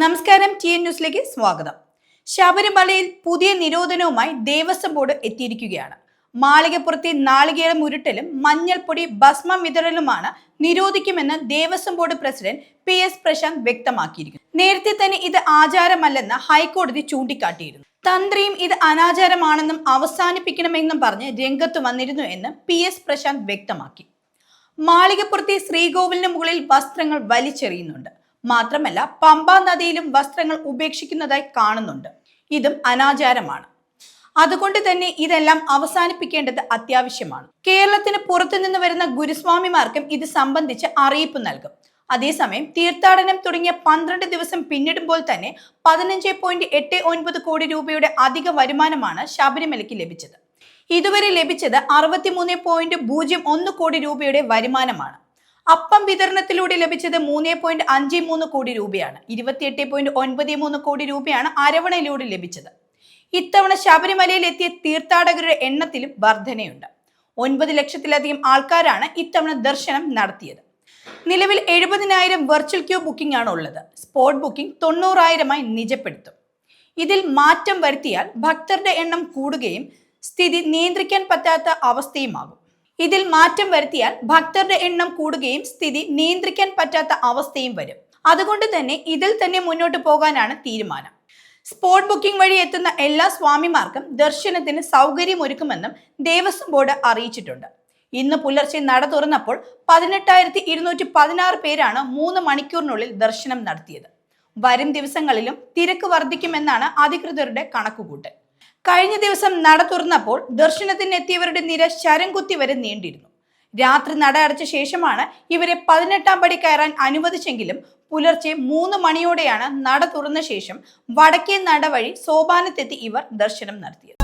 നമസ്കാരം T N ന്യൂസിലേക്ക് സ്വാഗതം. ശബരിമലയിൽ പുതിയ നിരോധനവുമായി ദേവസ്വം ബോർഡ് എത്തിയിരിക്കുകയാണ്. മാളികപ്പുറത്തെ നാളികേരം ഉരുട്ടലും മഞ്ഞൾപ്പൊടി ഭസ്മം വിതറലുമാണ് നിരോധിക്കുമെന്ന് Devaswom board president P S Prashanth വ്യക്തമാക്കിയിരിക്കുന്നു. നേരത്തെ തന്നെ ഇത് ആചാരമല്ലെന്ന് ഹൈക്കോടതി ചൂണ്ടിക്കാട്ടിയിരുന്നു. തന്ത്രിയും ഇത് അനാചാരമാണെന്നും അവസാനിപ്പിക്കണമെന്നും പറഞ്ഞ് രംഗത്ത് വന്നിരുന്നു എന്ന് പി എസ് പ്രശാന്ത് വ്യക്തമാക്കി. മാളികപ്പുറത്തെ ശ്രീകോവിലിന് മുകളിൽ വസ്ത്രങ്ങൾ വലിച്ചെറിയുന്നുണ്ട്. മാത്രമല്ല പമ്പാ നദിയിലും വസ്ത്രങ്ങൾ ഉപേക്ഷിക്കുന്നതായി കാണുന്നുണ്ട്. ഇതും അനാചാരമാണ്. അതുകൊണ്ട് തന്നെ ഇതെല്ലാം അവസാനിപ്പിക്കേണ്ടത് അത്യാവശ്യമാണ്. കേരളത്തിന് പുറത്തുനിന്ന് വരുന്ന ഗുരുസ്വാമിമാർക്കും ഇത് സംബന്ധിച്ച് അറിയിപ്പ് നൽകും. അതേസമയം തീർത്ഥാടനം തുടങ്ങിയ പന്ത്രണ്ട് ദിവസം പിന്നിടുമ്പോൾ തന്നെ പതിനഞ്ച് പോയിന്റ് എട്ട് ഒൻപത് കോടി രൂപയുടെ അധിക വരുമാനമാണ് ശബരിമലയ്ക്ക് ലഭിച്ചത്. ഇതുവരെ ലഭിച്ചത് അറുപത്തിമൂന്ന് പോയിന്റ് പൂജ്യം ഒന്ന് കോടി രൂപയുടെ വരുമാനമാണ്. അപ്പം വിതരണത്തിലൂടെ ലഭിച്ചത് മൂന്ന് പോയിന്റ് അഞ്ച് മൂന്ന് കോടി രൂപയാണ്. ഇരുപത്തിയെട്ട് പോയിന്റ് ഒൻപത് മൂന്ന് കോടി രൂപയാണ് അരവണയിലൂടെ ലഭിച്ചത്. ഇത്തവണ ശബരിമലയിൽ എത്തിയ തീർത്ഥാടകരുടെ എണ്ണത്തിലും വർധനയുണ്ട്. ഒൻപത് ലക്ഷത്തിലധികം ആൾക്കാരാണ് ഇത്തവണ ദർശനം നടത്തിയത്. നിലവിൽ എഴുപതിനായിരം വെർച്വൽ ക്യൂ ബുക്കിംഗ് ആണ് ഉള്ളത്. സ്പോട്ട് ബുക്കിംഗ് തൊണ്ണൂറായിരമായി നിജപ്പെടുത്തും. ഇതിൽ മാറ്റം വരുത്തിയാൽ ഭക്തരുടെ എണ്ണം കൂടുകയും സ്ഥിതി നിയന്ത്രിക്കാൻ പറ്റാത്ത അവസ്ഥയുമാകും. ഇതിൽ മാറ്റം വരുത്തിയാൽ ഭക്തരുടെ എണ്ണം കൂടുകയും സ്ഥിതി നിയന്ത്രിക്കാൻ പറ്റാത്ത അവസ്ഥയും വരും. അതുകൊണ്ട് തന്നെ ഇതിൽ തന്നെ മുന്നോട്ട് പോകാനാണ് തീരുമാനം. സ്പോട്ട് ബുക്കിംഗ് വഴി എത്തുന്ന എല്ലാ സ്വാമിമാർക്കും ദർശനത്തിന് സൗകര്യമൊരുക്കുമെന്നും ദേവസ്വം ബോർഡ് അറിയിച്ചിട്ടുണ്ട്. ഇന്ന് പുലർച്ചെ നട തുറന്നപ്പോൾ പതിനെട്ടായിരത്തി ഇരുന്നൂറ്റി പതിനാറ് പേരാണ് മൂന്ന് മണിക്കൂറിനുള്ളിൽ ദർശനം നടത്തിയത്. വരും ദിവസങ്ങളിലും തിരക്ക് വർദ്ധിക്കുമെന്നാണ് അധികൃതരുടെ കണക്കുകൂട്ടൽ. കഴിഞ്ഞ ദിവസം നട തുറന്നപ്പോൾ ദർശനത്തിന് എത്തിയവരുടെ നിര ശരം കുത്തി വരെ നീണ്ടിരുന്നു. രാത്രി നട അടച്ച ശേഷമാണ് ഇവരെ പതിനെട്ടാം പടി കയറാൻ അനുവദിച്ചെങ്കിലും പുലർച്ചെ മൂന്ന് മണിയോടെയാണ് നട തുറന്ന ശേഷം വടക്കേ നട വഴി സോപാനത്തെത്തി ഇവർ ദർശനം നടത്തിയത്.